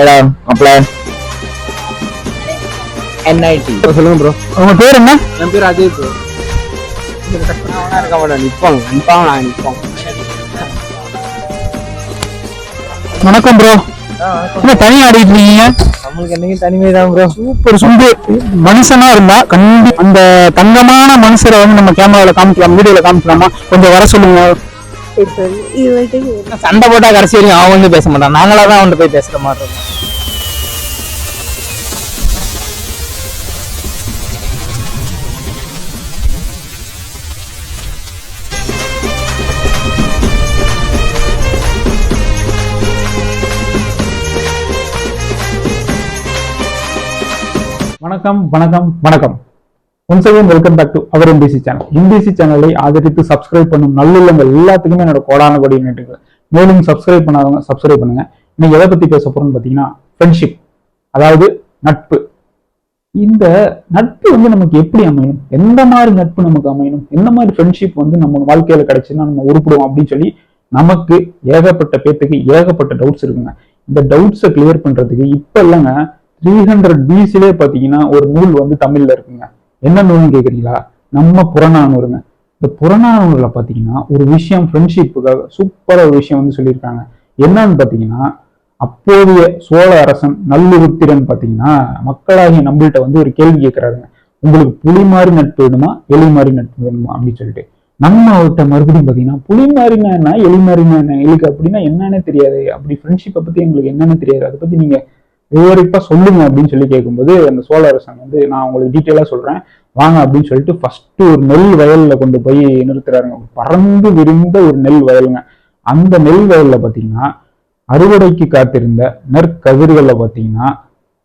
ஏடா மாப்பிள என்ஐடி சொல்லுங்க ப்ரோ உங்க பேர் என்ன? என் பேர் அஜய் ப்ரோ இருக்க மாட்டேன் நிப்பாங்க நான் நிப்போம். வணக்கம் ப்ரோ என்ன தனியா ஆடிட்டு இருக்கீங்க? நம்மளுக்கு என்னைக்கு தனிமை தான் ப்ரோ சூப்பர் சுண்டு மனுஷனா இருந்தா கண்டி அந்த தங்கமான மனுஷரை வந்து நம்ம கேமரால காமிக்கலாம் வீடியோல காமிக்கலாமா? கொஞ்சம் வர சொல்லுங்க. சண்டை போட்டா கடைசி வரைக்கும் அவன் வந்து பேச மாட்டான். நாங்களா தான் அவன்கிட்ட போய் பேசுற மாதிரி வணக்கம் வணக்கம் வணக்கம். Once again welcome back to our MBC channel MBC சேனலை ஆதரித்து சப்ஸ்கிரைப் பண்ணும் நல்லுள்ளங்கள் எல்லாத்துக்குமே என்னோட கோடான கொடி நன்றிகள் மேலும் சப்ஸ்கிரைப் பண்ணாதவங்க சப்ஸ்கிரைப் பண்ணுங்க. இன்னைக்கு எதை பத்தி பேச போறோம்னு பாத்தீங்கன்னா ஃப்ரெண்ட்ஷிப் அதாவது நட்பு. இந்த நட்பு வந்து நமக்கு எப்படி அமையணும் எந்த மாதிரி நட்பு நமக்கு அமையணும்? எந்த மாதிரி ஃப்ரெண்ட்ஷிப் வந்து நம்ம வாழ்க்கையில கிடைச்சுன்னா நம்ம உருப்பிடுவோம் அப்படின்னு சொல்லி நமக்கு ஏகப்பட்ட பேத்துக்கு ஏகப்பட்ட டவுட்ஸ் இருக்குங்க. இந்த டவுட்ஸை கிளியர் பண்றதுக்கு இப்ப இல்லைங்க த்ரீ ஹண்ட்ரட் பிசிலே பாத்தீங்கன்னா ஒரு நூல் வந்து தமிழ்ல இருக்குங்க. என்ன நூல்னு கேக்குறீங்களா? நம்ம புறநானூறுங்க. இந்த புறநானூறுல பாத்தீங்கன்னா ஒரு விஷயம் ஃப்ரெண்ட்ஷிப்புக்காக சூப்பரா ஒரு விஷயம் வந்து சொல்லியிருக்காங்க. என்னன்னு பாத்தீங்கன்னா அப்போதைய சோழ அரசன் நல்லுருத்திரன் பாத்தீங்கன்னா மக்களாகிய நம்மள்கிட்ட வந்து ஒரு கேள்வி கேட்கிறாருங்க உங்களுக்கு புலி மாதிரி நட்பு வேணுமா? எலி மாதிரி நட்பு வேணுமா? அப்படின்னு சொல்லிட்டு. நம்ம அவர்கிட்ட மறுபடியும் பார்த்தீங்கன்னா புலி மாறினா என்ன எலி மாறினா என்ன எலிக்கு அப்படின்னா என்னன்னே தெரியாது. அப்படி ஃப்ரெண்ட்ஷிப்பை பற்றி எங்களுக்கு என்னன்னு தெரியாது. அதை பற்றி நீங்கள் விவரிப்பா சொல்லுங்க அப்படின்னு சொல்லி கேட்கும்போது அந்த சோழ அரசன் வந்து நான் உங்களுக்கு டீட்டெயிலா சொல்றேன். வாங்க அப்படின்னு சொல்லிட்டு ஃபர்ஸ்ட் ஒரு நெல் வயல்ல கொண்டு போய் நிறுத்துறாருங்க. பறந்து விரிந்த ஒரு நெல் வயலுங்க. அந்த நெல் வயல்ல பாத்தீங்கன்னா அறுவடைக்கு காத்திருந்த நெற்கதிர்களில் பாத்தீங்கன்னா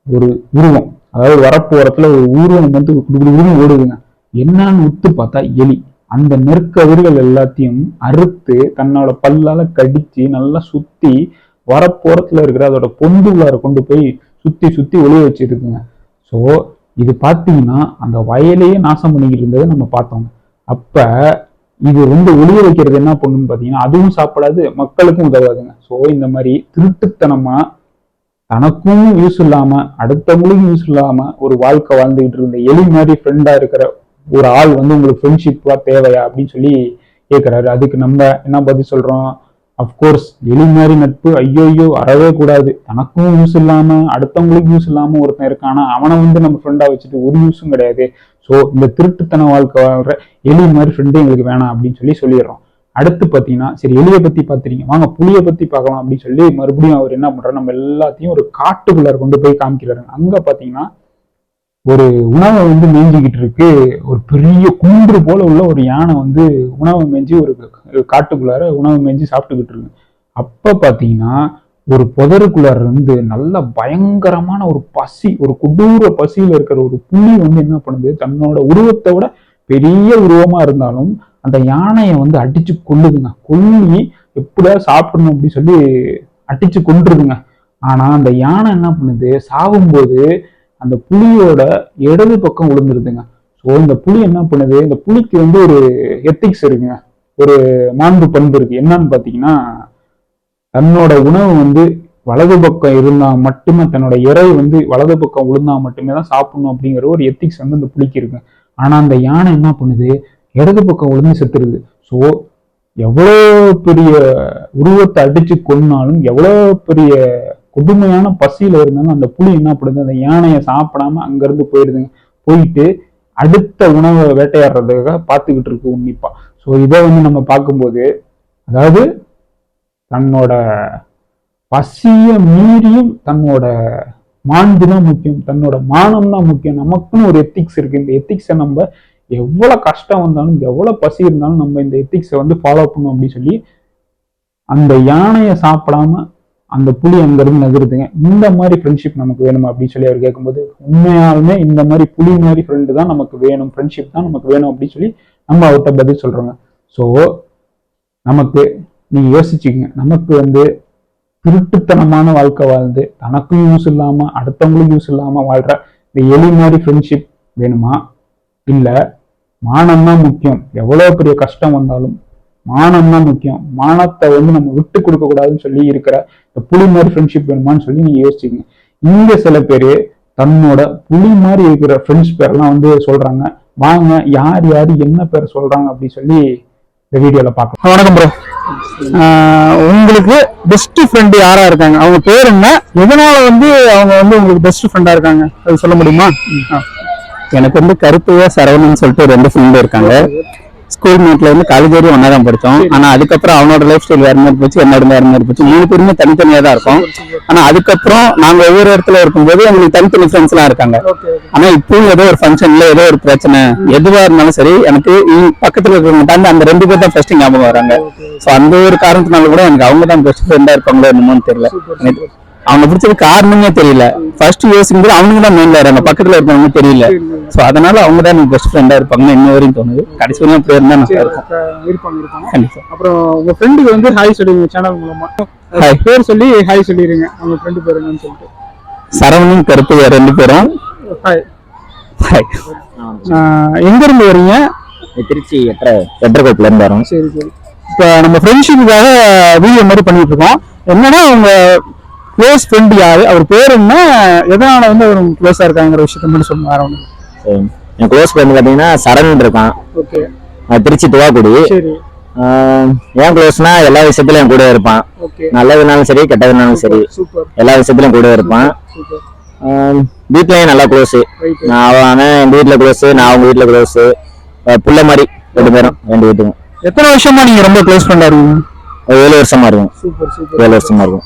ஒரு உருவம். அதாவது வரப்பு ஒரு உருவம் வந்து உருவம் ஓடுதுங்க. என்னன்னு உத்து பார்த்தா எலி. அந்த நெற்கதிர்கள் எல்லாத்தையும் அறுத்து தன்னோட பல்லால கடிச்சு நல்லா சுத்தி வரப்போறத்துல இருக்கிற அதோட பொந்து உள்ளார கொண்டு போய் சுத்தி சுத்தி ஒளிய வச்சிருக்குங்க. ஸோ இது பார்த்தீங்கன்னா அந்த வயலையே நாசம் பண்ணிக்கிட்டு இருந்ததை நம்ம பார்த்தோம். அப்ப இது வந்து ஒளிய வைக்கிறது என்ன பண்ணுன்னு பார்த்தீங்கன்னா அதுவும் சாப்பிடாது மக்களுக்கும் உதவாதுங்க. ஸோ இந்த மாதிரி திருட்டுத்தனமா தனக்கும் யூஸ் இல்லாம அடுத்தவங்களுக்கும் யூஸ் இல்லாம ஒரு வாழ்க்கை வாழ்ந்துகிட்டு இருந்த எலி மாதிரி ஃப்ரெண்டா இருக்கிற ஒரு ஆள் வந்து உங்களுக்கு ஃப்ரெண்ட்ஷிப்பா தேவையா அப்படின்னு சொல்லி கேட்கிறாரு அதுக்கு நம்ம என்ன பதில் சொல்றோம்? அஃப்கோர்ஸ் எலி மாதிரி நட்பு ஐயோ ஐயோ அறவே கூடாது. தனக்கும் யூஸ் இல்லாம அடுத்தவங்களுக்கும் யூஸ் இல்லாம ஒருத்தன் இருக்கானா அவனை வந்து நம்ம ஃப்ரெண்டா வச்சுட்டு ஒரு யூஸும் கிடையாது. ஸோ இந்த திருட்டுத்தன வாழ்க்கை வாழ்ற எலி மாதிரி ஃப்ரெண்டு எங்களுக்கு வேணாம் அப்படின்னு சொல்லி சொல்லிடுறோம். அடுத்து பார்த்தீங்கன்னா சரி எலியை பத்தி பார்த்துறீங்க வாங்க புளியை பத்தி பார்க்கலாம் அப்படின்னு சொல்லி மறுபடியும் அவர் என்ன பண்றாரு? நம்ம எல்லாத்தையும் ஒரு காட்டுக்குள்ளார் கொண்டு போய் காமிக்கிறாரு. அங்க பாத்தீங்கன்னா ஒரு உணவை வந்து மேய்ஞ்சிக்கிட்டு இருக்கு. ஒரு பெரிய குன்று போல உள்ள ஒரு யானை வந்து உணவை மேய்ஞ்சி ஒரு காட்டுக்குள்ளார உணவு மேய்ஞ்சி சாப்பிட்டுக்கிட்டு இருக்கு. அப்ப பாத்தீங்கன்னா ஒரு புதருக்குள்ளார இருந்து நல்ல பயங்கரமான ஒரு பசி ஒரு கொடூர பசியில இருக்கிற ஒரு புலி வந்து என்ன பண்ணுது? தன்னோட உருவத்தை விட பெரிய உருவமா இருந்தாலும் அந்த யானையை வந்து அடிச்சு கொள்ளுதுங்க கொல்லி எப்படியா சாப்பிடணும் அப்படின்னு சொல்லி அடிச்சு கொன்றுதுங்க. ஆனா அந்த யானை என்ன பண்ணுது? சாகும்போது அந்த புலியோட இடது பக்கம் விழுந்துருதுங்க ஸோ இந்த புலி என்ன பண்ணுது? இந்த புலிக்கு வந்து ஒரு எத்திக்ஸ் இருக்குங்க. ஒரு மாண்பு பண்பு இருக்கு. என்னன்னு பார்த்தீங்கன்னா தன்னோட உணவு வந்து வலது பக்கம் இருந்தா மட்டுமே தன்னோட இறை வந்து வலது பக்கம் விழுந்தா மட்டுமே தான் சாப்பிடணும் அப்படிங்கிற ஒரு எத்திக்ஸ் வந்து அந்த புலிக்கு இருக்கு. ஆனா அந்த யானை என்ன பண்ணுது? இடது பக்கம் விழுந்து செத்துருது. ஸோ எவ்வளோ பெரிய உருவத்தை அடிச்சு கொன்னாலும் எவ்வளோ பெரிய கொடுமையான பசியில இருந்தாலும் அந்த புலி என்ன பண்ணுது? அந்த யானையை சாப்பிடாம அங்கிருந்து போயிடுதுங்க போயிட்டு அடுத்த உணவை வேட்டையாடுறதுக்காக பார்த்துக்கிட்டு இருக்கு உன்னிப்பா. ஸோ இதை வந்து நம்ம பார்க்கும்போது அதாவது தன்னோட பசிய மீறியும் தன்னோட மாண்பு தான் முக்கியம். தன்னோட மானம் தான் முக்கியம். நமக்குன்னு ஒரு எத்திக்ஸ் இருக்கு. இந்த எத்திக்ஸை நம்ம எவ்வளவு கஷ்டம் வந்தாலும் எவ்வளவு பசி இருந்தாலும் நம்ம இந்த எத்திக்ஸை வந்து ஃபாலோ பண்ணணும் அப்படின்னு சொல்லி அந்த யானையை சாப்பிடாம அந்த புலி அங்கிருந்து நகருதுங்க. இந்த மாதிரி ஃப்ரெண்ட்ஷிப் நமக்கு வேணும் அப்படின்னு சொல்லி அவர் கேட்கும்போது உண்மையாலுமே இந்த மாதிரி புலி மாதிரி ஃப்ரெண்டு தான் நமக்கு வேணும் ஃப்ரெண்ட்ஷிப் தான் நமக்கு வேணும் அப்படின்னு சொல்லி நம்ம அவர்கிட்ட பதில் சொல்றோங்க. ஸோ நமக்கு நீ யோசிச்சுக்கங்க. நமக்கு வந்து திருட்டுத்தனமான வாழ்க்கை வாழ்ந்து தனக்கும் யூஸ் இல்லாம அடுத்தவங்களுக்கும் யூஸ் இல்லாம வாழ்ற இந்த எலி மாதிரி ஃப்ரெண்ட்ஷிப் வேணுமா? இல்ல மானம் தான் முக்கியம். எவ்வளவு பெரிய கஷ்டம் வந்தாலும் மானம் தான் முக்கியம். மானத்தை வந்து நம்ம விட்டு கொடுக்க கூடாதுன்னு சொல்லி இருக்கிற இந்த புலி மாதிரி ஃப்ரெண்ட்ஷிப் வேணுமான்னு சொல்லி நீங்க யோசிச்சுங்க இங்க சில பேர் தன்னோட புலி மாதிரி இருக்கிற ஃப்ரெண்ட்ஸ் பேர்லாம் வந்து சொல்றாங்க. வாங்க யார் யார் என்ன பேர் சொல்றாங்க அப்படின்னு சொல்லி இந்த வீடியோல பார்க்கலாம். வணக்கம் ப்ரோ உங்களுக்கு பெஸ்ட் ஃப்ரெண்டு யாரா இருக்காங்க? அவங்க பேர் என்ன? எதனால வந்து அவங்க வந்து உங்களுக்கு பெஸ்ட் ஃப்ரெண்டா இருக்காங்க? அது சொல்ல முடியுமா? எனக்கு வந்து கருத்துவ சரவணன் சொல்லிட்டு ரெண்டு ஃப்ரெண்டு இருக்காங்க. ஸ்கூல் மேட்ல இருந்து காலேஜ் வரையும் ஒன்னா தான் படிச்சோம் ஆனா அதுக்கப்புறம் அவனோட லைஃப் ஸ்டைல் வேற மாதிரி போச்சு என்னோட வேற மாதிரி போச்சு. மூணு பேருமே தனித்தனியா தான் இருக்கும். ஆனா அதுக்கப்புறம் நாங்க ஒவ்வொரு இடத்துல இருக்கும்போது எங்களுக்கு தனித்தனி ஃப்ரெண்ட்ஸ் எல்லாம் இருக்காங்க. ஆனா இப்பவும் ஏதோ ஒரு ஃபங்க்ஷன்ல ஏதோ ஒரு பிரச்சனை. எதுவா இருந்தாலும் சரி எனக்கு பக்கத்துல இருக்கிறவங்க தாண்டி அந்த ரெண்டு பேர் தான் ஃபர்ஸ்ட் ஞாபகம் வராங்க. சோ அந்த ஒரு காரணத்தினால கூட எனக்கு அவங்க தான் பெஸ்ட் ஃப்ரெண்டா இருப்பாங்களோ என்னமோன்னு தெரியல. அவங்க பிடிச்சது காரணமே தெரியல. ஃபர்ஸ்ட் யோசிக்கும் போது அவங்க தான் மெயின்ல வராங்க பக்கத்துல இருக்கவங்க தெரியல. சோ அதனால அவங்க தான் எனக்கு பெஸ்ட் ஃப்ரெண்டா இருப்பாங்கன்னு இன்ன வரையும் தோணுது. கடைசி வரையும் அப்படியே இருந்தா நல்லா இருக்கும். இருப்பாங்க இருப்பாங்க. கண்டிப்பா. அப்புறம் உங்க ஃப்ரெண்டுக்கு வந்து ஹாய் சொல்லுங்க சேனல் மூலமா. Hi. பேர் சொல்லி ஹாய் சொல்லிடுங்க அவங்க ஃப்ரெண்டு பேர் என்னன்னு சொல்லிட்டு. சரவணன் கருப்பு ரெண்டு பேரும். Hi Hi. எங்க இருந்து வரீங்க? திருச்சி எட்டரை எட்டரைக்கோப்பில இருந்து வரோம். சரி சரி. இப்போ நம்ம ஃப்ரெண்ட்ஷிப்புக்காக வீடியோ மாதிரி பண்ணிட்டு இருக்கோம். என்னன்னா உங்க க்ளோஸ் ஃப்ரெண்ட் யாரு அவர் பேர் என்ன? எதனால வந்து அவர் க்ளோஸா இருக்காங்கிற விஷயத்த மட்டும் சொல்லுங்க வேற என் க்ளோஸ் ஃப்ரெண்ட் பாத்தீங்கன்னா சரண் இருக்கான். ஓகே. திருச்சி துவாக்குடி. சரி. ஏன் க்ளோஸ்னா எல்லா விஷயத்துலயும் என் கூட இருப்பான். நல்லதுனாலும் சரி கெட்டதுனாலும் சரி. எல்லா விஷயத்துலயும் கூட இருப்பான். வீட்லயும் நல்லா க்ளோஸ் நான் அவன் எங்க வீட்ல க்ளோஸ் நான் அவங்க வீட்ல க்ளோஸ் புள்ள மாதிரி ரெண்டு பேரும் ரெண்டு வீட்டுக்கும். எத்தனை வருஷமா நீங்க ரொம்ப க்ளோஸ் ஃப்ரெண்டா இருக்கீங்க? ஏழு வருஷமா இருக்கும். ஏழு வருஷமா இருக்கும்.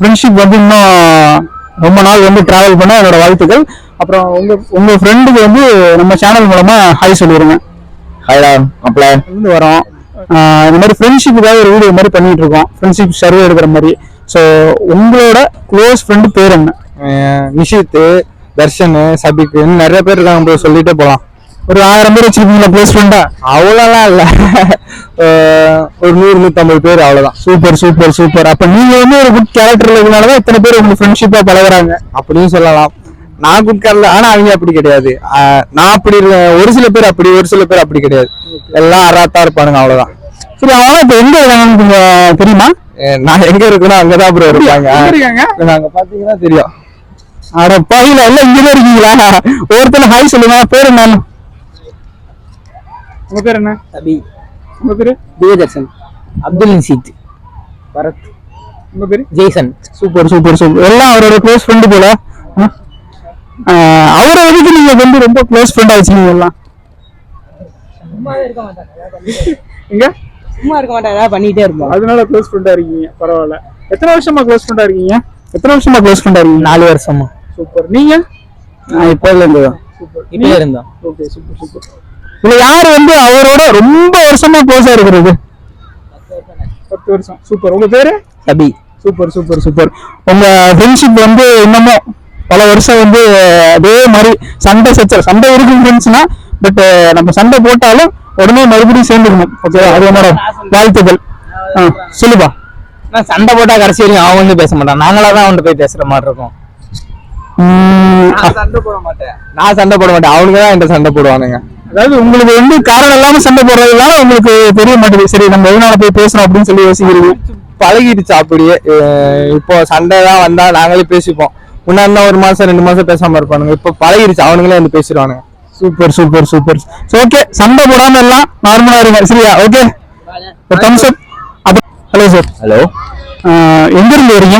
ஃப்ரெண்ட்ஷிப் வந்து இன்னும் ரொம்ப நாள் வந்து டிராவல் பண்ண என்னோட வாழ்த்துக்கள். அப்புறம் உங்க உங்க ஃப்ரெண்டுக்கு வந்து நம்ம சேனல் மூலமா ஹாய் சொல்லிடுங்க ஹாய்டா இருந்து வரோம். இந்த மாதிரி ஃப்ரெண்ட்ஷிப்புக்காக ஒரு வீடியோ மாதிரி பண்ணிட்டு இருக்கோம். ஃப்ரெண்ட்ஷிப் சர்வே எடுக்கிற மாதிரி. ஸோ உங்களோட க்ளோஸ் ஃப்ரெண்டு பேர் என்ன? நிஷித் தர்ஷன் சபிக் இன்னும் நிறைய பேர் இருக்காங்க சொல்லிட்டே போலாம். ஒரு ஆயிரம் பேர் வச்சிருக்கீங்களா க்ளோஸ் ஃப்ரெண்டா அவ்வளோலாம் இல்ல. ஒரு நூறு நூத்தம்பது பேர் அவ்வளவுதான். Super super super. அப்ப நீங்க வந்து ஒரு குட் கேரக்டர் இருக்கனால தான் இத்தனை பேர் உங்க ஃப்ரெண்ட்ஷிப்பா பழகுறாங்க. அப்படின்னு சொல்லலாம். நான் குட்காரில் ஆனா அவங்க அப்படி கிடையாது. நான் அப்படி இருக்கேன் ஒரு சில பேர் அப்படி ஒரு சில பேர் அப்படி கிடையாது. எல்லாம் அராத்தா இருப்பானுங்க அவ்வளவுதான். சரி அவங்க இப்ப எங்க இருக்காங்கன்னு கொஞ்சம் தெரியுமா? நான் எங்க இருக்கணும் அங்கதான் ப்ரோ இருப்பாங்க. எங்க இருக்காங்க? நாங்க பாத்தீங்கன்னா தெரியும். அட பையில எல்லாம் இங்கே இருக்கீங்களா? ஒருத்தனை ஹாய் சொல்லுங்க பேர் என்ன உங்க பேர் என்ன? அபி உங்க பேரு? திவ்யதர்ஷன் அப்துல் நசீத். பரத். உங்க பேரு? Jaison super super super. எல்லாம் அவரோட க்ளோஸ் ஃப்ரெண்டு போல. அவரை எதுக்கு நீங்க வந்து ரொம்ப க்ளோஸ் ஃப்ரெண்டா வச்சுக்கீங்க எல்லாம் எங்க? சும்மா இருக்க மாட்டேன் ஏதாவது பண்ணிட்டே இருப்போம். அதனால க்ளோஸ் ஃப்ரெண்டா இருக்கீங்க. பரவாயில்ல. எத்தனை வருஷமா க்ளோஸ் ஃப்ரெண்டா இருக்கீங்க? எத்தனை வருஷமா க்ளோஸ் ஃப்ரெண்டா இருக்கீங்க? நாலு வருஷமா. சூப்பர். நீங்க? நான் இப்போல இருந்து சூப்பர். இப்பயே இருந்தோம். Okay super super. இதுல யாரு வந்து அவரோட ரொம்ப வருஷமா க்ளோஸா இருக்கிறது? பத்து வருஷம். சூப்பர். உங்க பேரு? Abhi super super super. உங்க ஃப்ரெண்ட்ஷிப் வந்து இன்னமும் பல வருஷம் வந்து அதே மாதிரி சண்டை சச்சர் சண்டை இருக்கும் ஃப்ரெண்ட்ஸ்னா பட் நம்ம சண்டை போட்டாலும் உடனே மறுபடியும் சேர்ந்துக்கணும். ஓகே அது என்னோட வாழ்த்துக்கள். ஆ, சொல்லுப்பா. நான் சண்டை போட்டா கடைசி வரையும் அவன் வந்து பேச மாட்டான். நாங்களா தான் அவன்கிட்ட போய் பேசுற மாதிரி இருக்கும். நான் சண்டை போட மாட்டேன். நான் சண்டை போட மாட்டேன். அவனுங்க தான் என்கிட்ட சண்டை போடுவானுங்க. அதாவது உங்களுக்கு வந்து காரணம் இல்லாம சண்டை போடுறதுனால உங்களுக்கு தெரிய மாட்டேங்குது. சரி நம்ம எதனால போய் பேசணும் அப்படின்னு சொல்லி யோசிக்கிறீங்க பழகிடுச்சு அப்படியே. இப்போ சண்டை தான் வந்தா நாங்களே பேசிப்போம். முன்னாடி ஒரு மாசம் ரெண்டு மாசம் பேசாம இருப்பானுங்க. இப்போ பழகிடுச்சு. அவனுங்களே வந்து பேசிடுவானுங்க. Super super super. ஓகே சண்டை போடாம எல்லாம் நார்மலா இருங்க. சரியா? ஓகே ஹலோ சார் ஹலோ எங்க இருந்து வரீங்க?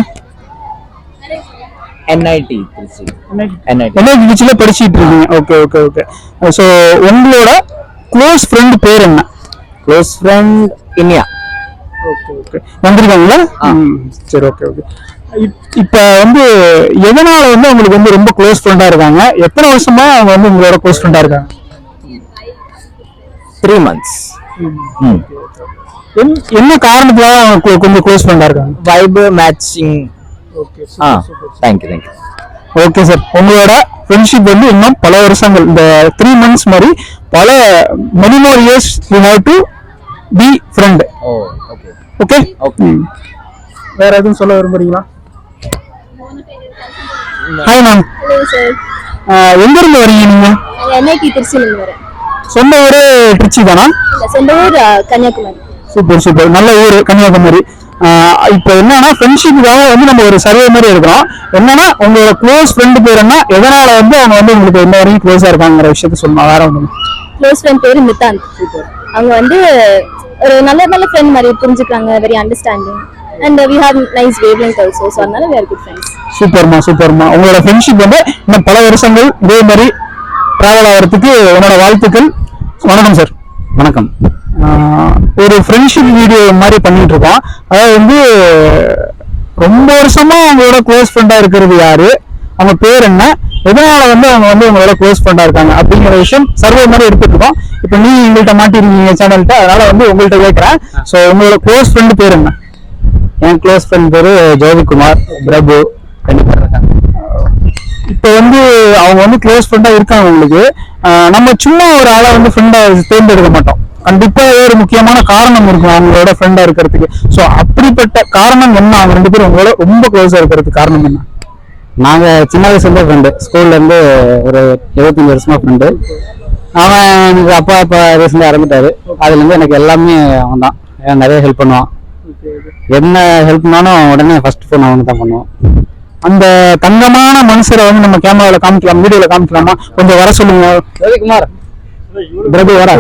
என்ஐடி திருச்சி என்ஐடி பீச்சில் படிச்சிட்டு இருக்கீங்க. ஓகே ஓகே ஓகே ஸோ உங்களோட க்ளோஸ் ஃப்ரெண்ட் பேர் என்ன? Close friend Iniya. Okay okay வந்திருக்காங்களா? சரி ஓகே ஓகே இப்போ வந்து எதனால வந்து உங்களுக்கு வந்து ரொம்ப க்ளோஸ் ஃப்ரெண்டா இருக்காங்க? எத்தனை வருஷமா அவங்க வந்து உங்களோட க்ளோஸ் ஃப்ரெண்டா இருக்காங்க? த்ரீ மந்த்ஸ் என்ன காரணத்துக்காக அவங்க கொஞ்சம் க்ளோஸ் ஃப்ரெண்டா இருக்காங்க? Vibe matching ah thank you thank you okay sir உங்களோட ஃப்ரெண்ட்ஷிப் வந்து இன்னும் பல வருஷங்கள் இந்த த்ரீ மந்த்ஸ் மாதிரி பல many more years you have to be friend okay okay. வேற எதுவும் சொல்ல விரும்புறீங்களா? ஹாய் மேம் எங்க இருந்து வரீங்க நீங்க? நாங்கள் என்னைக்கு திருச்சியிலேருந்து வரேன். சொந்த ஊரு திருச்சி தானா? இல்லை சொந்த ஊர் கன்னியாகுமரி. Super super. நல்ல ஊர் கன்னியாகுமரி. இப்போ என்னன்னா ஃப்ரெண்ட்ஷிப்புக்காக வந்து நம்ம ஒரு சர்வே மாதிரி எடுக்கிறோம். என்னன்னா உங்களோட க்ளோஸ் ஃப்ரெண்டு பேர் என்ன? எதனால வந்து அவங்க வந்து உங்களுக்கு இன்ன வரைக்கும் க்ளோஸா இருக்காங்கிற விஷயத்த சொல்லணும் வேற ஒன்று க்ளோஸ் ஃப்ரெண்ட் பேரு நித்தாந்த் அவங்க வந்து ஒரு நல்ல நல்ல ஃப்ரெண்ட் மாதிரி புரிஞ்சுக்கிறாங்க very understanding and we have nice wavelength also so அதனால are good friends. சூப்பர்மா சூப்பர்மா. உங்களோட ஃப்ரெண்ட்ஷிப் வந்து இன்னும் பல வருஷங்கள் இதே மாதிரி டிராவல் ஆகிறதுக்கு என்னோட வாழ்த்துக்கள். வணக்கம் சார் வணக்கம். ஒரு ஃப்ரெண்ட்ஷிப் வீடியோ மாதிரி பண்ணிட்டு இருக்கோம் அதாவது வந்து ரொம்ப வருஷமா அவங்களோட க்ளோஸ் ஃப்ரெண்டா இருக்கிறது யாரு? அவங்க பேர் என்ன? எதனால வந்து அவங்க வந்து உங்களோட க்ளோஸ் ஃப்ரெண்டா இருக்காங்க? அப்படிங்கிற விஷயம் சர்வே மாதிரி எடுத்துட்டு இருக்கோம் இப்போ நீ எங்கள்கிட்ட மாட்டிருக்கீங்க சேனல்கிட்ட அதனால வந்து உங்கள்கிட்ட கேட்கறேன் ஸோ உங்களோட க்ளோஸ் ஃப்ரெண்டு பேர் என்ன? என் க்ளோஸ் ஃப்ரெண்ட் பேரு ஜோதிகுமார் பிரபு. கண்டிப்பா இருக்காங்க. இப்போ வந்து அவங்க வந்து க்ளோஸ் ஃப்ரெண்டா இருக்காங்க உங்களுக்கு. நம்ம சும்மா ஒரு ஆளை வந்து ஃப்ரெண்டா தேர்ந்தெடுக்க மாட்டோம். கண்டிப்பா ஒரு முக்கியமான காரணம் இருக்கும் அவங்களோட ஃப்ரெண்டா இருக்கிறதுக்கு. ஸோ அப்படிப்பட்ட காரணம் என்ன? அவங்க ரெண்டு பேரும் உங்களோட ரொம்ப க்ளோஸா இருக்கிறதுக்கு காரணம் என்ன? நாங்க சின்ன வயசுல இருந்தே ஃப்ரெண்டு ஸ்கூல்ல இருந்து ஒரு இருபத்தஞ்சு வருஷமா ஃப்ரெண்டு அவன் எனக்கு அப்பா அப்பா ரீசெண்டாக இறந்துட்டாரு. அதுல இருந்து எனக்கு எல்லாமே அவன் தான் நிறைய ஹெல்ப் பண்ணுவான். என்ன ஹெல்ப்னாலும் உடனே ஃபர்ஸ்ட் ஃபோன் அவனுக்கு தான் பண்ணுவான். அந்த தங்கமான மனுஷரை வந்து நம்ம கேமரால காமிக்கலாம் வீடியோல காமிக்கலாமா? கொஞ்சம் வர சொல்லுங்க. ஜோதிகுமார் பிரபு வர.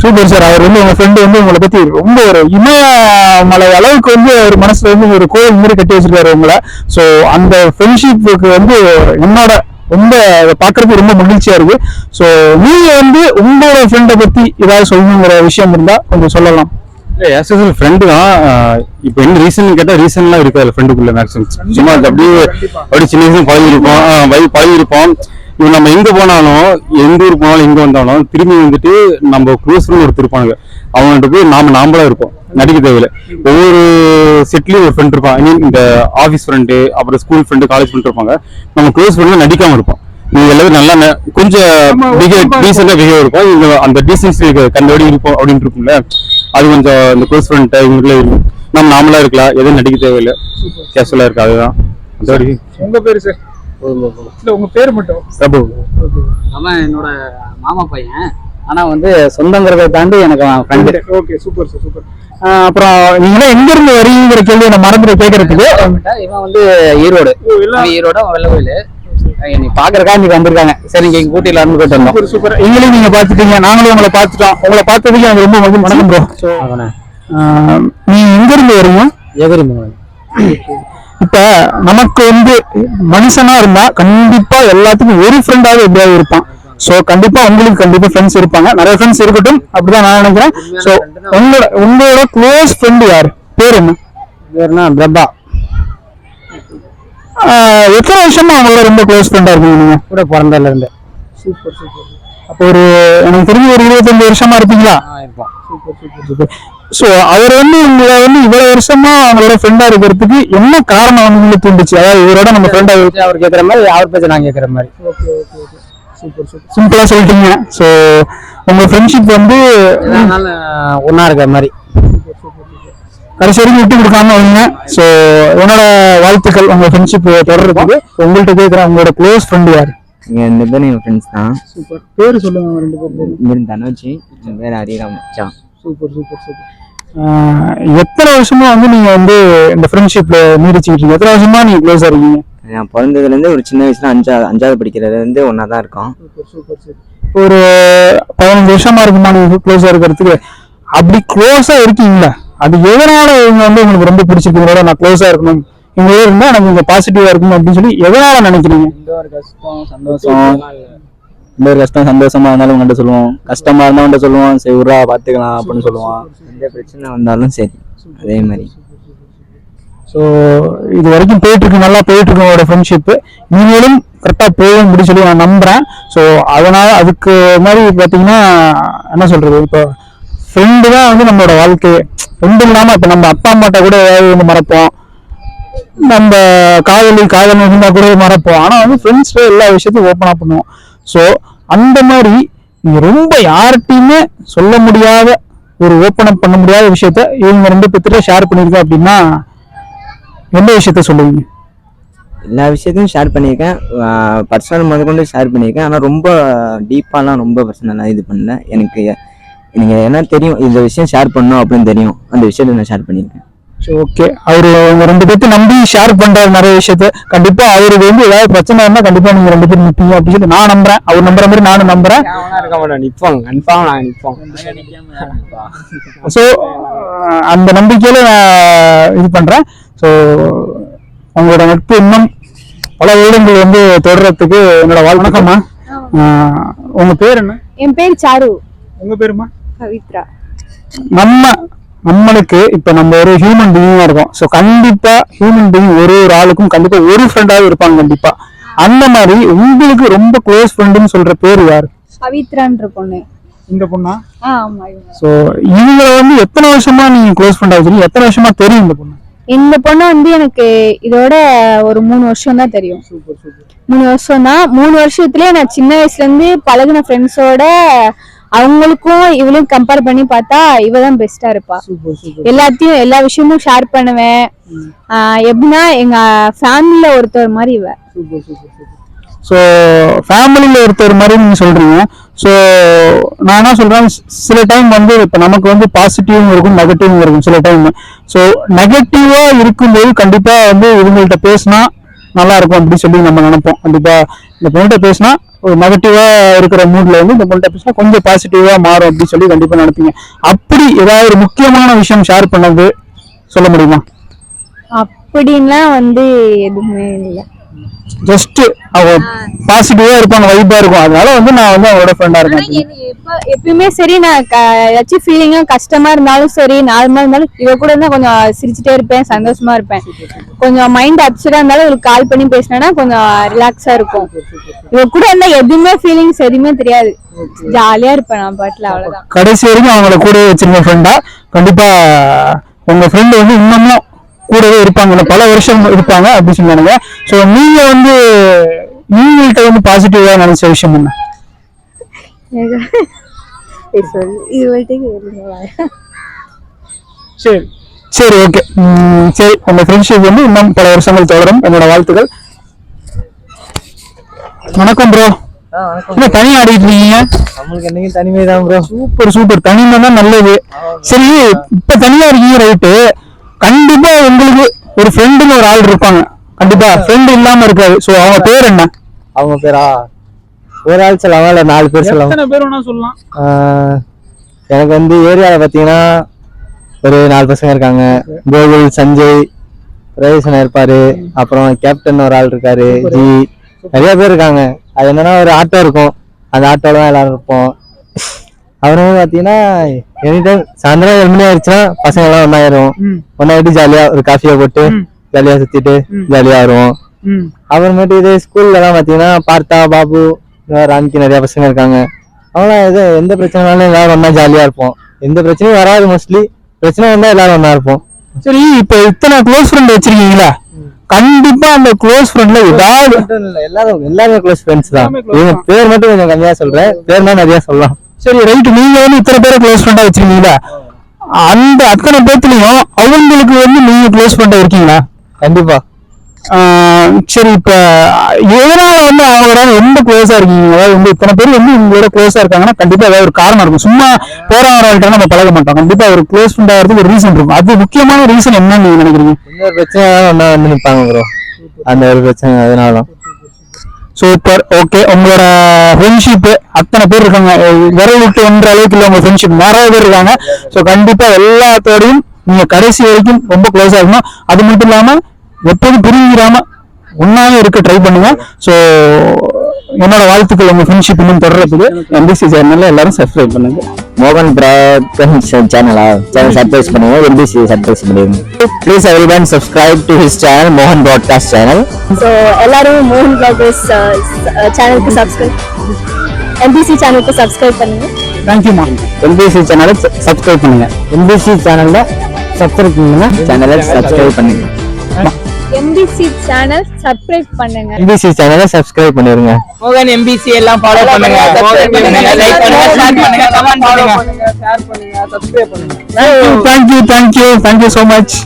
Super sir. அவர் வந்து உங்க ஃப்ரெண்டு வந்து உங்களை பத்தி ரொம்ப ஒரு இமயமலை அளவுக்கு வந்து ஒரு மனசுல வந்து ஒரு கோவில் மாதிரி கட்டி வச்சிருக்காரு உங்களை. சோ அந்த ஃப்ரெண்ட்ஷிப்புக்கு வந்து என்னோட ரொம்ப அதை பார்க்கறதுக்கு ரொம்ப மகிழ்ச்சியா இருக்கு. சோ நீங்க வந்து உங்களோட ஃப்ரெண்டை பத்தி ஏதாவது சொல்லணுங்கிற விஷயம் இருந்தா கொஞ்சம் சொல்லலாம். ஆஸ் யூஸ்வல் ஃப்ரெண்டு தான். இப்போ என்ன ரீசன் கேட்டா ரீசன்லாம் இருக்காது ஃப்ரெண்டுக்குள்ள மேக்ஸிமம் சும்மா அப்படியே அப்படியே சின்ன வயசுல பழகி இருப்போம் பழகி இருப்போம் நம்ம எங்க போனாலும் எந்த ஊர் போனாலும் எங்க வந்தாலும் திரும்பி வந்துட்டு நம்ம க்ளோஸ் ஃப்ரெண்ட் ஒருத்தர் இருப்பாங்க அவங்கள்ட்ட போய் நாம நாமளா இருப்போம். நடிக்க தேவையில்ல. ஒவ்வொரு செட்லயும் ஒரு ஃப்ரெண்ட் இருப்பான். ஐ மீன் இந்த ஆஃபீஸ் ஃப்ரெண்டு அப்புறம் ஸ்கூல் ஃப்ரெண்டு காலேஜ் ஃப்ரெண்ட் இருப்பாங்க. நம்ம க்ளோஸ் ஃப்ரெண்ட் நடிக்காம இருப்போம். நீங்க எல்லாரும் நல்லா கொஞ்சம் பிஹேவ் டீசெண்டா பிஹேவ் இருக்கும். இங்க அந்த டீசன்சி கண்டபடி இருப்போம் அப்படின்னு இருக்கும்ல. அது கொஞ்சம் இந்த க்ளோஸ் ஃப்ரெண்ட் இவங்களுக்குள்ள இருக்கும். நம்ம நாமளா இருக்கலாம். எதுவும் நடிக்க தேவையில்லை. கேஷுவலா இருக்கு அதுதான். உங்க பேரு சார் இல்ல உங்க பேர் மட்டும். பிரபு. அவன் என்னோட மாமா பையன். ஆனா வந்து சொந்தங்கிறத தாண்டி எனக்கு friend okay super sir super. அப்புறம் நீங்க எங்க இருந்து வரீங்கிற கேள்வி நான் மறந்துட கேட்கறதுக்கு இவன் வந்து ஈரோடு. ஈரோடு அவன் வெள்ள கோயில் நீ பாக்குறக்கா இன்னைக்கு வந்திருக்காங்க. சரி நீங்க எங்க ஊட்டியில இருந்து போயிட்டு வந்தோம். Super super. எங்களையும் நீங்க பாத்துட்டீங்க. நாங்களும் உங்களை பாத்துட்டோம். உங்களை பார்த்ததுக்கு எனக்கு ரொம்ப மகிழ்ச்சி. வணக்கம் ப்ரோ நீ எங்க இருந்து வரீங்க? எதிரி இப்ப நமக்கு வந்து மனுஷனா இருந்தா கண்டிப்பா எல்லாத்துக்கும் ஒரு ஃப்ரெண்டாவது எப்படியாவது இருப்பான். சோ கண்டிப்பா உங்களுக்கு கண்டிப்பா ஃப்ரெண்ட்ஸ் இருப்பாங்க. நிறைய ஃப்ரெண்ட்ஸ் இருக்கட்டும். அப்படிதான் நான் நினைக்கிறேன். சோ உங்களோட உங்களோட க்ளோஸ் ஃப்ரெண்ட் யாரு? பேர் என்ன? பேருனா பிரபா. எத்தனை வருஷமா அவங்களோட ரொம்ப க்ளோஸ் ஃப்ரெண்டா இருக்கீங்க நீங்க? கூட பிறந்ததுல இருந்து. அப்போ ஒரு எனக்கு தெரிஞ்ச ஒரு இருபத்தஞ்சு வருஷமா இருப்பீங்களா? இருப்போம். சோ அவர் வந்து உங்களை வந்து இவ்வளவு வருஷமா அவங்களோட ஃப்ரெண்டா இருக்கிறதுக்கு என்ன காரணம் வந்து உங்களுக்கு தூண்டுச்சு? அதாவது இவரோட நம்ம ஃப்ரெண்டா அவர் கேக்குற மாதிரி அவர் பேச்ச நான் கேக்குற மாதிரி. சிம்பிளா சொல்லிட்டீங்க. சோ உங்க ஃப்ரெண்ட்ஷிப் வந்து ஒன்னா இருக்கிற மாதிரி. கடைசி வரைக்கும் விட்டு கொடுக்காம வைங்க சோ என்னோட வாழ்த்துக்கள் உங்க ஃப்ரெண்ட்ஷிப் தொடர்றதுக்கு. உங்கள்கிட்ட கேட்கிறேன் உங்களோட க்ளோஸ் ஃப்ரெண்ட் யாரு? இங்க ரெண்டு பேரும் என் ஃப்ரெண்ட்ஸ் தான். சூப்பர் பேரு சொல்லுங்க ரெண்டு பேரும் இவரு தனுஜ் என் பேர் ஹரிராம் மச்சான் சூப்பர் சூப்பர் சூப்பர். எத்தனை வருஷமா வந்து நீங்க வந்து இந்த ஃப்ரெண்ட்ஷிப்ல நீடிச்சுக்கிட்டு இருக்கீங்க? எத்தனை வருஷமா நீங்க க்ளோஸா இருக்கீங்க? நான் பிறந்ததுல இருந்து ஒரு சின்ன வயசுல அஞ்சாவது அஞ்சாவது படிக்கிறதுல இருந்து ஒன்னா தான் இருக்கோம் ஒரு பதினஞ்சு வருஷமா இருக்குமா நீங்க க்ளோஸா இருக்கிறதுக்கு? அப்படி க்ளோஸா இருக்கீங்களா? அது எதனால இவங்க வந்து உங்களுக்கு ரொம்ப பிடிச்சிருக்கு? இவங்களோட நான் க்ளோஸா இருக்கணும். இவங்களோட இருந்தா எனக்கு கொஞ்சம் பாசிட்டிவா இருக்கணும் அப்படின்னு சொல்லி எதனால நினைக்கிறீங்க? சந்தோஷம். எந்த ஒரு கஷ்டம் சந்தோஷமா இருந்தாலும் உங்கள்கிட்ட சொல்லுவோம். கஷ்டமா இருந்தா உன்கிட்ட சொல்லுவோம். சரி உரா பாத்துக்கலாம் அப்படின்னு சொல்லுவான் எந்த பிரச்சனை வந்தாலும் சரி. அதே மாதிரி. ஸோ இது வரைக்கும் போயிட்டு இருக்கு நல்லா போயிட்டு இருக்கு உங்களோட ஃப்ரெண்ட்ஷிப்பு நீங்களும் கரெக்டாக போகும் அப்படின்னு சொல்லி நான் நம்புறேன். ஸோ அதனால அதுக்கு மாதிரி பார்த்தீங்கன்னா என்ன சொல்றது? இப்போ ஃப்ரெண்டு தான் வந்து நம்மளோட வாழ்க்கை. ஃப்ரெண்டு இல்லாமல் இப்போ நம்ம அப்பா அம்மாட்ட கூட ஏதாவது வந்து மறப்போம். நம்ம காதலி காதல் இருந்தால் கூட மறப்போம். ஆனால் வந்து ஃப்ரெண்ட்ஸ் எல்லா விஷயத்தையும் ஓப்பனாக பண்ணுவோம். ஸோ அந்த மாதிரி ரொம்ப யார்கிட்டையுமே சொல்ல முடியாத ஒரு ஓப்பன் அப் பண்ண முடியாத விஷயத்த இவங்க ரெண்டு பேர்த்திட்ட ஷேர் பண்ணியிருக்கேன் அப்படின்னா எந்த விஷயத்த சொல்லுவீங்க? எல்லா விஷயத்தையும் ஷேர் பண்ணியிருக்கேன். பர்சனல் முதற்கொண்டு ஷேர் பண்ணியிருக்கேன். ஆனால் ரொம்ப டீப்பாலாம் ரொம்ப பர்சனலாக இது பண்ணல. எனக்கு எனக்கு என்ன தெரியும்? இந்த விஷயம் ஷேர் பண்ணணும் அப்படின்னு தெரியும். அந்த விஷயத்த நான் ஷேர் பண்ணியிருக்கேன். ஓகே அவரு உங்க ரெண்டு பேர்த்து நம்பி ஷேர் பண்றாரு நிறைய விஷயத்த. கண்டிப்பா அவருக்கு வந்து ஏதாவது பிரச்சனை இருந்தா கண்டிப்பா நீங்க ரெண்டு பேரும் நிப்பீங்க அப்படின்னு சொல்லி நான் நம்புறேன். அவர் நம்புற மாதிரி நானும் நம்புறேன். இருக்க மாட்டோம் நிப்போம் கன்ஃபார்ம் நாங்க நிப்போம். ஸோ அந்த நம்பிக்கையில நான் இது பண்றேன். ஸோ உங்களோட நட்பு இன்னும் பல வருடங்கள் வந்து தொடர்றதுக்கு என்னோட வாழ் வணக்கம்மா. உங்க பேர் என்ன? என் பேர் சாரு. உங்க பேருமா பவித்ரா. நம்ம நம்மளுக்கு இப்ப நம்ம ஒரு ஹியூமன் பீயிங்கா இருக்கோம். ஸோ கண்டிப்பா ஹியூமன் பீயிங் ஒரு ஒரு ஆளுக்கும் கண்டிப்பா ஒரு ஃப்ரெண்டாவது இருப்பாங்க கண்டிப்பா. அந்த மாதிரி உங்களுக்கு ரொம்ப க்ளோஸ் ஃப்ரெண்டுன்னு சொல்ற பேர் யாரு? பவித்ரான்ற பொண்ணு. இந்த பொண்ணா. ஸோ இவங்களை வந்து எத்தனை வருஷமா நீங்க க்ளோஸ் ஃப்ரெண்டா வச்சிருக்கீங்க எத்தனை வருஷமா தெரியும் இந்த பொண்ணு? இந்த பொண்ணு வந்து எனக்கு இதோட ஒரு மூணு வருஷம் தான் தெரியும். மூணு வருஷம் தான். மூணு வருஷத்துலயே நான் சின்ன வயசுல இருந்து பழகுன ஃப்ரெண்ட்ஸோட அவங்களுக்கும் இவளும் கம்பேர் பண்ணி பார்த்தா இவ தான் பெஸ்டா இருப்பா. எல்லாத்தையும் எல்லா விஷயமும் ஷேர் பண்ணுவேன். எப்படின்னா எங்க ஃபேமிலில ஒருத்தர் மாதிரி இவ. ஸோ ஃபேமிலியில் ஒருத்தர் மாதிரி நீங்கள் சொல்கிறீங்க ஸோ நான் என்ன சொல்கிறேன் சில டைம் வந்து இப்போ நமக்கு வந்து பாசிட்டிவும் இருக்கும் நெகட்டிவும் இருக்கும் சில டைம் ஸோ நெகட்டிவாக இருக்கும்போது கண்டிப்பாக வந்து இவங்கள்ட்ட பேசினா நல்லா இருக்கும் அப்படின்னு சொல்லி நம்ம நினைப்போம். கண்டிப்பாக இந்த பொண்ணுகிட்ட பேசினா ஒரு நெகட்டிவா இருக்கிற மூட்ல வந்து இந்த பொண்ணுகிட்ட பேசினா கொஞ்சம் பாசிட்டிவா மாறும் அப்படின்னு சொல்லி கண்டிப்பாக நினைப்பீங்க. அப்படி ஏதாவது ஒரு முக்கியமான விஷயம் ஷேர் பண்ணது சொல்ல முடியுமா? அப்படின்லாம் வந்து எதுவுமே இல்லை. ஜஸ்ட் அவ பாசிட்டிவா இருப்பாங்க வைப்பா இருக்கும். அதனால வந்து நான் வந்து அவளோட ஃப்ரெண்டா இருக்கேன். எப்பயுமே சரி நான் ஏதாச்சும் ஃபீலிங்கா கஷ்டமா இருந்தாலும் சரி நார்மலா இருந்தாலும் இவ கூட இருந்தா கொஞ்சம் சிரிச்சுட்டே இருப்பேன் சந்தோஷமா இருப்பேன். கொஞ்சம் மைண்ட் அப்செட்டா இருந்தாலும் இவளுக்கு கால் பண்ணி பேசினா கொஞ்சம் ரிலாக்ஸா இருக்கும். இவ கூட இருந்தா எதுவுமே ஃபீலிங்ஸ் எதுவுமே தெரியாது. ஜாலியா இருப்பேன் நான் பாட்டுல அவ்வளவுதான். கடைசி வரைக்கும் அவங்கள கூடவே வச்சிருக்க ஃப்ரெண்டா கண்டிப்பா உங்க ஃப்ரெண்டு வந்து இன்னமும் கூடவே இருப்பாங்க பல வருஷம் இருப்பாங்க அப்படின்னு சொன்னாங்க ஸோ நீங்க வந்து நீங்கள்கிட்ட வந்து பாசிட்டிவா நினைச்ச விஷயம் என்ன? சரி. சரி ஓகே சரி. உங்க ஃப்ரெண்ட்ஷிப் வந்து இன்னும் பல வருஷங்கள் தொடரும். என்னோட வாழ்த்துக்கள். வணக்கம் ப்ரோ என்ன தனியா ஆடிட்டு இருக்கீங்க? நம்மளுக்கு என்னைக்கு தனிமை தான் ப்ரோ சூப்பர். சூப்பர் தனிமை தான் நல்லது சரி இப்ப தனியா இருக்கீங்க ரைட்டு கண்டிப்பா உங்களுக்கு ஒரு ஃப்ரெண்டுன்னு ஒரு ஆள் இருப்பாங்க. கண்டிப்பா. ஃப்ரெண்ட் இல்லாம இருக்காது. சோ அவங்க பேர் என்ன? அவங்க பேரா? ஒரு ஆள் சொல்லலாமா இல்ல நாலு பேர் சொல்லலாம் பேர் வேணா சொல்லலாம். ஆஹ் எனக்கு வந்து ஏரியாவில் பார்த்தீங்கன்னா ஒரு நாலு பசங்க இருக்காங்க. கோகுல் சஞ்சய் ரவிசனா இருப்பாரு. அப்புறம் கேப்டன் ஒரு ஆள் இருக்காரு ஜி. நிறைய பேர் இருக்காங்க. அது என்னன்னா ஒரு ஆட்டோ இருக்கும். அந்த ஆட்டோல தான் எல்லாரும் இருப்போம். அப்புறம் பார்த்தீங்கன்னா எனி டைம் சாயந்தரம் ஏழு மணி ஆயிடுச்சுன்னா பசங்க எல்லாம் ஒன்னாயிரும் ஒன்னாயிட்டு ஜாலியா ஒரு காஃபியை போட்டு ஜாலியா சுத்திட்டு ஜாலியா வருவோம். அப்புறமேட்டு இது ஸ்கூல்ல எல்லாம் பாத்தீங்கன்னா பார்த்தா பாபு ராம்கி நிறைய பசங்க இருக்காங்க. அவங்களாம் எது எந்த பிரச்சனைனாலும் எல்லாரும் ஒண்ணா ஜாலியா இருப்போம். எந்த பிரச்சனையும் வராது மோஸ்ட்லி பிரச்சனை வந்தா எல்லாரும் ஒண்ணா இருப்போம். சரி இப்ப இத்தனை க்ளோஸ் ஃப்ரெண்ட் வச்சிருக்கீங்களா? கண்டிப்பா அந்த க்ளோஸ் ஃப்ரெண்ட்ல ஏதாவது எல்லாரும் எல்லாருமே க்ளோஸ் ஃப்ரெண்ட்ஸ் தான். இவங்க பேர் மட்டும் கொஞ்சம் கம்மியா சொல்றேன். பேர்னா நிறைய சொல்லலாம். சரி ரைட் நீங்க வந்து இத்தனை பேரை க்ளோஸ் ஃப்ரெண்டா வச்சிருக்கீங்களா? அந்த அத்தனை பேர்த்துலயும் அவங்களுக்கு வந்து நீங்க க்ளோஸ் ஃப்ரெண்டா இருக்கீங்களா? கண்டிப்பா. சரி இப்ப எதனால வந்து அவங்களோட ரொம்ப க்ளோஸா இருக்கீங்க? அதாவது வந்து இத்தனை பேர் வந்து உங்களோட க்ளோஸா இருக்காங்கன்னா கண்டிப்பா ஏதாவது ஒரு காரணம் இருக்கும். சும்மா போறவங்கள்ட்ட நம்ம பழக மாட்டோம். கண்டிப்பா ஒரு க்ளோஸ் ஃப்ரெண்ட் ஆகிறதுக்கு ஒரு ரீசன் இருக்கும். அது முக்கியமான ரீசன் என்னன்னு நீங்க நினைக்கிறீங்க? எந்த பிரச்சனை ஒண்ணா வந்து நிப்பாங்க ப்ரோ அந்த ஒரு பிரச்சனை அதனால சூப்பர் ஓகே உங்களோட ஃப்ரெண்ட்ஷிப் அத்தனை பேர் இருக்காங்க. விரல் விட்டு ஒன்ற அளவுக்கு இல்லை உங்க ஃப்ரெண்ட்ஷிப் நிறைய பேர் இருக்காங்க. ஸோ கண்டிப்பா எல்லாத்தோடையும் நீங்க கடைசி வரைக்கும் ரொம்ப க்ளோஸா இருக்கணும். அது மட்டும் இல்லாம எப்போதும் பிரிஞ்சிடாம ஒன்னாவே இருக்க ட்ரை பண்ணுங்க. ஸோ என்னோட வாழ்த்துக்கள் உங்க ஃப்ரெண்ட்ஷிப் இன்னும் தொடர்றதுக்கு. எம்பிசி சேனல்ல எல்லாரும் சப்ஸ்கிரைப் பண்ணுங்க. மோகன் பிராட் சேனலா சேனல் சர்ப்ரைஸ் பண்ணுங்க. எம்பிசி சர்ப்ரைஸ் பண்ணிருங்க please everyone subscribe to his channel மோகன் ப்ராட்காஸ்ட் சேனல் ஸோ எல்லாரும் மோகன் பிளாகர்ஸ் சேனலுக்கு சப்ஸ்கிரைப் எம்பிசி சேனலுக்கு சப்ஸ்கிரைப் பண்ணுங்க. தேங்க்யூமா எம்பிசி சேனலை சப்ஸ்கிரைப் பண்ணுங்க. எம்பிசி சேனல்ல சப்ஸ்கிரைப் பண்ணுங்க. சேனலை சப்ஸ்கிரைப் பண்ணுங்க. எம்பிசி சேனல் சப்ஸ்கிரைப் பண்ணுங்க. எம்பிசி சேனலை சப்ஸ்கிரைப் பண்ணிருங்க. மோகன் எம்பிசி எல்லாம் ஃபாலோ பண்ணுங்க. மோகன் பண்ணுங்க. லைக் பண்ணுங்க. ஷேர் பண்ணுங்க. கமெண்ட் பண்ணுங்க. Thank you thank you thank you thank you so much